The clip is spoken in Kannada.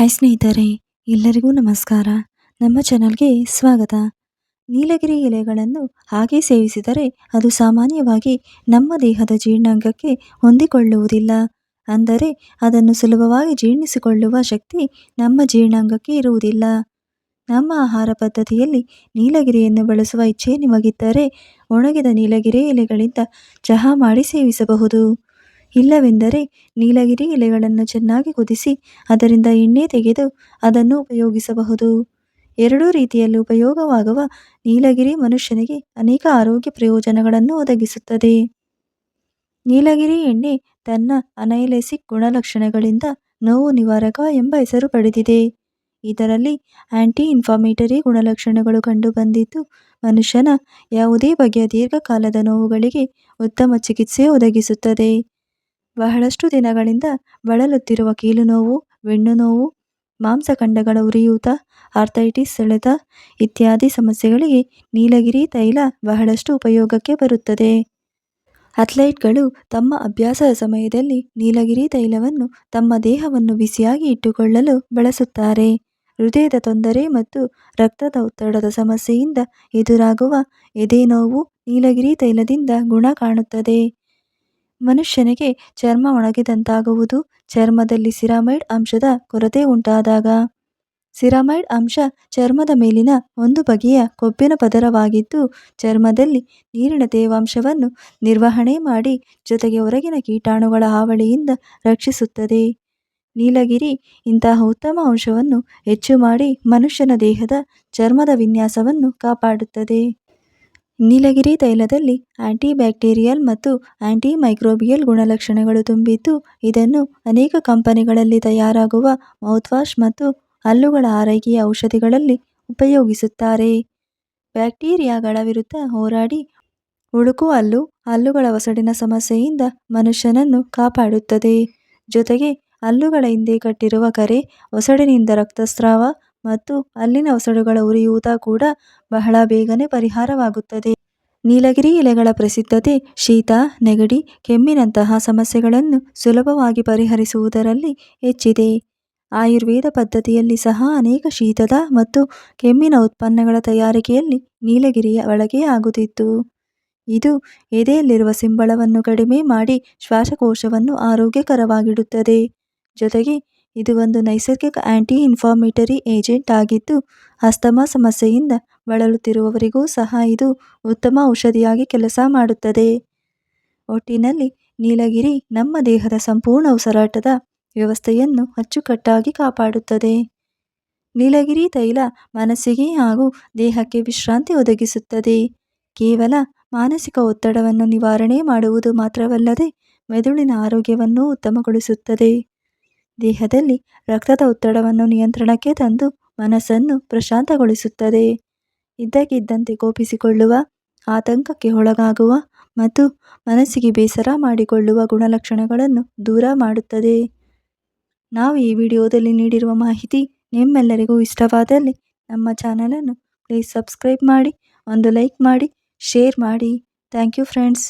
ಹಾಯ್ ಸ್ನೇಹಿತರೆ, ಎಲ್ಲರಿಗೂ ನಮಸ್ಕಾರ. ನಮ್ಮ ಚಾನಲ್ಗೆ ಸ್ವಾಗತ. ನೀಲಗಿರಿ ಎಲೆಗಳನ್ನು ಹಾಗೆ ಸೇವಿಸಿದರೆ ಅದು ಸಾಮಾನ್ಯವಾಗಿ ನಮ್ಮ ದೇಹದ ಜೀರ್ಣಾಂಗಕ್ಕೆ ಹೊಂದಿಕೊಳ್ಳುವುದಿಲ್ಲ. ಅಂದರೆ ಅದನ್ನು ಸುಲಭವಾಗಿ ಜೀರ್ಣಿಸಿಕೊಳ್ಳುವ ಶಕ್ತಿ ನಮ್ಮ ಜೀರ್ಣಾಂಗಕ್ಕೆ ಇರುವುದಿಲ್ಲ. ನಮ್ಮ ಆಹಾರ ಪದ್ಧತಿಯಲ್ಲಿ ನೀಲಗಿರಿಯನ್ನು ಬಳಸುವ ಇಚ್ಛೆ ನಿಮಗಿದ್ದರೆ ಒಣಗಿದ ನೀಲಗಿರಿ ಎಲೆಗಳಿಂದ ಚಹಾ ಮಾಡಿ ಸೇವಿಸಬಹುದು. ಇಲ್ಲವೆಂದರೆ ನೀಲಗಿರಿ ಎಲೆಗಳನ್ನು ಚೆನ್ನಾಗಿ ಕುದಿಸಿ ಅದರಿಂದ ಎಣ್ಣೆ ತೆಗೆದು ಅದನ್ನು ಉಪಯೋಗಿಸಬಹುದು. ಎರಡೂ ರೀತಿಯಲ್ಲಿ ಉಪಯೋಗವಾಗುವ ನೀಲಗಿರಿ ಮನುಷ್ಯನಿಗೆ ಅನೇಕ ಆರೋಗ್ಯ ಪ್ರಯೋಜನಗಳನ್ನು ಒದಗಿಸುತ್ತದೆ. ನೀಲಗಿರಿ ಎಣ್ಣೆ ತನ್ನ ಅನೈಲೆಸಿಕ್ ಗುಣಲಕ್ಷಣಗಳಿಂದ ನೋವು ನಿವಾರಕ ಎಂಬ ಹೆಸರು ಪಡೆದಿದೆ. ಇದರಲ್ಲಿ ಆಂಟಿ ಇನ್ಫಾಮೇಟರಿ ಗುಣಲಕ್ಷಣಗಳು ಕಂಡುಬಂದಿದ್ದು, ಮನುಷ್ಯನ ಯಾವುದೇ ಬಗೆಯ ದೀರ್ಘಕಾಲದ ನೋವುಗಳಿಗೆ ಉತ್ತಮ ಚಿಕಿತ್ಸೆ ಒದಗಿಸುತ್ತದೆ. ಬಹಳಷ್ಟು ದಿನಗಳಿಂದ ಬಳಲುತ್ತಿರುವ ಕೀಲು ನೋವು ಬೆನ್ನು ನೋವು ಮಾಂಸಖಂಡಗಳ ಉರಿಯೂತ, ಆರ್ಥೈಟಿಸ್ ಸೆಳೆತ ಇತ್ಯಾದಿ ಸಮಸ್ಯೆಗಳಿಗೆ ನೀಲಗಿರಿ ತೈಲ ಬಹಳಷ್ಟು ಉಪಯೋಗಕ್ಕೆ ಬರುತ್ತದೆ. ಅಥ್ಲೈಟ್ಗಳು ತಮ್ಮ ಅಭ್ಯಾಸದ ಸಮಯದಲ್ಲಿ ನೀಲಗಿರಿ ತೈಲವನ್ನು ತಮ್ಮ ದೇಹವನ್ನು ಬಿಸಿಯಾಗಿ ಇಟ್ಟುಕೊಳ್ಳಲು ಬಳಸುತ್ತಾರೆ. ಹೃದಯದ ತೊಂದರೆ ಮತ್ತು ರಕ್ತದ ಒತ್ತಡದ ಸಮಸ್ಯೆಯಿಂದ ಎದುರಾಗುವ ಎದೆ ನೋವು ನೀಲಗಿರಿ ತೈಲದಿಂದ ಗುಣ ಕಾಣುತ್ತದೆ. ಮನುಷ್ಯನಿಗೆ ಚರ್ಮ ಒಣಗಿದಂತಾಗುವುದು ಚರ್ಮದಲ್ಲಿ ಸಿರಾಮೈಡ್ ಅಂಶದ ಕೊರತೆ ಉಂಟಾದಾಗ ಸಿರಾಮೈಡ್ ಅಂಶ ಚರ್ಮದ ಮೇಲಿನ ಒಂದು ಬಗೆಯ ಕೊಬ್ಬಿನ ಪದರವಾಗಿದ್ದು, ಚರ್ಮದಲ್ಲಿ ನೀರಿನ ತೇವಾಂಶವನ್ನು ನಿರ್ವಹಣೆ ಮಾಡಿ ಜೊತೆಗೆ ಹೊರಗಿನ ಕೀಟಾಣುಗಳ ಹಾವಳಿಯಿಂದ ರಕ್ಷಿಸುತ್ತದೆ. ನೀಲಗಿರಿ ಇಂತಹ ಉತ್ತಮ ಅಂಶವನ್ನು ಹೆಚ್ಚು ಮಾಡಿ ಮನುಷ್ಯನ ದೇಹದ ಚರ್ಮದ ವಿನ್ಯಾಸವನ್ನು ಕಾಪಾಡುತ್ತದೆ. ನೀಲಗಿರಿ ತೈಲದಲ್ಲಿ ಆಂಟಿ ಬ್ಯಾಕ್ಟೀರಿಯಲ್ ಮತ್ತು ಆಂಟಿ ಮೈಕ್ರೋಬಿಯಲ್ ಗುಣಲಕ್ಷಣಗಳು ತುಂಬಿದ್ದು, ಇದನ್ನು ಅನೇಕ ಕಂಪನಿಗಳಲ್ಲಿ ತಯಾರಾಗುವ ಮೌತ್ವಾಶ್ ಮತ್ತು ಹಲ್ಲುಗಳ ಆರೈಕೆಯ ಔಷಧಿಗಳಲ್ಲಿ ಉಪಯೋಗಿಸುತ್ತಾರೆ. ಬ್ಯಾಕ್ಟೀರಿಯಾಗಳ ವಿರುದ್ಧ ಹೋರಾಡಿ ಉಳುಕು ಹಲ್ಲು, ಹಲ್ಲುಗಳ ಒಸಡಿನ ಸಮಸ್ಯೆಯಿಂದ ಮನುಷ್ಯನನ್ನು ಕಾಪಾಡುತ್ತದೆ. ಜೊತೆಗೆ, ಹಲ್ಲುಗಳ ಹಿಂದೆ ಕಟ್ಟಿರುವ ಕರೆ, ಒಸಡಿನಿಂದ ರಕ್ತಸ್ರಾವ ಮತ್ತು ಅಲ್ಲಿನ ಒಸಡುಗಳ ಉರಿಯೂತ ಕೂಡ ಬಹಳ ಬೇಗನೆ ಪರಿಹಾರವಾಗುತ್ತದೆ. ನೀಲಗಿರಿ ಎಲೆಗಳ ಪ್ರಸಿದ್ಧತೆ, ಶೀತ, ನೆಗಡಿ, ಕೆಮ್ಮಿನಂತಹ ಸಮಸ್ಯೆಗಳನ್ನು ಸುಲಭವಾಗಿ ಪರಿಹರಿಸುವುದರಲ್ಲಿ ಹೆಚ್ಚಿದೆ. ಆಯುರ್ವೇದ ಪದ್ಧತಿಯಲ್ಲಿ ಸಹ ಅನೇಕ ಶೀತದ ಮತ್ತು ಕೆಮ್ಮಿನ ಉತ್ಪನ್ನಗಳ ತಯಾರಿಕೆಯಲ್ಲಿ ನೀಲಗಿರಿಯ ಬಳಕೆಯಾಗುತ್ತಿತ್ತು ಇದು ಎದೆಯಲ್ಲಿರುವ ಸಿಂಬಳವನ್ನು ಕಡಿಮೆ ಮಾಡಿ ಶ್ವಾಸಕೋಶವನ್ನು ಆರೋಗ್ಯಕರವಾಗಿಡುತ್ತದೆ. ಜೊತೆಗೆ ಇದು ಒಂದು ನೈಸರ್ಗಿಕ ಆಂಟಿ ಇನ್ಫಾರ್ಮೇಟರಿ ಏಜೆಂಟ್ ಆಗಿದ್ದು, ಅಸ್ತಮಾ ಸಮಸ್ಯೆಯಿಂದ ಬಳಲುತ್ತಿರುವವರಿಗೂ ಸಹ ಇದು ಉತ್ತಮ ಔಷಧಿಯಾಗಿ ಕೆಲಸ ಮಾಡುತ್ತದೆ. ಒಟ್ಟಿನಲ್ಲಿ ನೀಲಗಿರಿ ನಮ್ಮ ದೇಹದ ಸಂಪೂರ್ಣ ಉಸಿರಾಟದ ವ್ಯವಸ್ಥೆಯನ್ನು ಅಚ್ಚುಕಟ್ಟಾಗಿ ಕಾಪಾಡುತ್ತದೆ. ನೀಲಗಿರಿ ತೈಲ ಮನಸ್ಸಿಗೆ ಹಾಗೂ ದೇಹಕ್ಕೆ ವಿಶ್ರಾಂತಿ ಒದಗಿಸುತ್ತದೆ. ಕೇವಲ ಮಾನಸಿಕ ಒತ್ತಡವನ್ನು ನಿವಾರಣೆ ಮಾಡುವುದು ಮಾತ್ರವಲ್ಲದೆ ಮೆದುಳಿನ ಆರೋಗ್ಯವನ್ನು ಉತ್ತಮಗೊಳಿಸುತ್ತದೆ. ದೇಹದಲ್ಲಿ ರಕ್ತದ ಒತ್ತಡವನ್ನು ನಿಯಂತ್ರಣಕ್ಕೆ ತಂದು ಮನಸ್ಸನ್ನು ಪ್ರಶಾಂತಗೊಳಿಸುತ್ತದೆ. ಇದ್ದಕ್ಕಿದ್ದಂತೆ ಕೋಪಿಸಿಕೊಳ್ಳುವ, ಆತಂಕಕ್ಕೆ ಒಳಗಾಗುವ ಮತ್ತು ಮನಸ್ಸಿಗೆ ಬೇಸರ ಮಾಡಿಕೊಳ್ಳುವ ಗುಣಲಕ್ಷಣಗಳನ್ನು ದೂರ ಮಾಡುತ್ತದೆ. ನಾವು ಈ ವಿಡಿಯೋದಲ್ಲಿ ನೀಡಿರುವ ಮಾಹಿತಿ ನಿಮ್ಮೆಲ್ಲರಿಗೂ ಇಷ್ಟವಾದಲ್ಲಿ ನಮ್ಮ ಚಾನಲನ್ನು ಪ್ಲೀಸ್ ಸಬ್ಸ್ಕ್ರೈಬ್ ಮಾಡಿ, ಒಂದು ಲೈಕ್ ಮಾಡಿ, ಶೇರ್ ಮಾಡಿ. Thank you friends.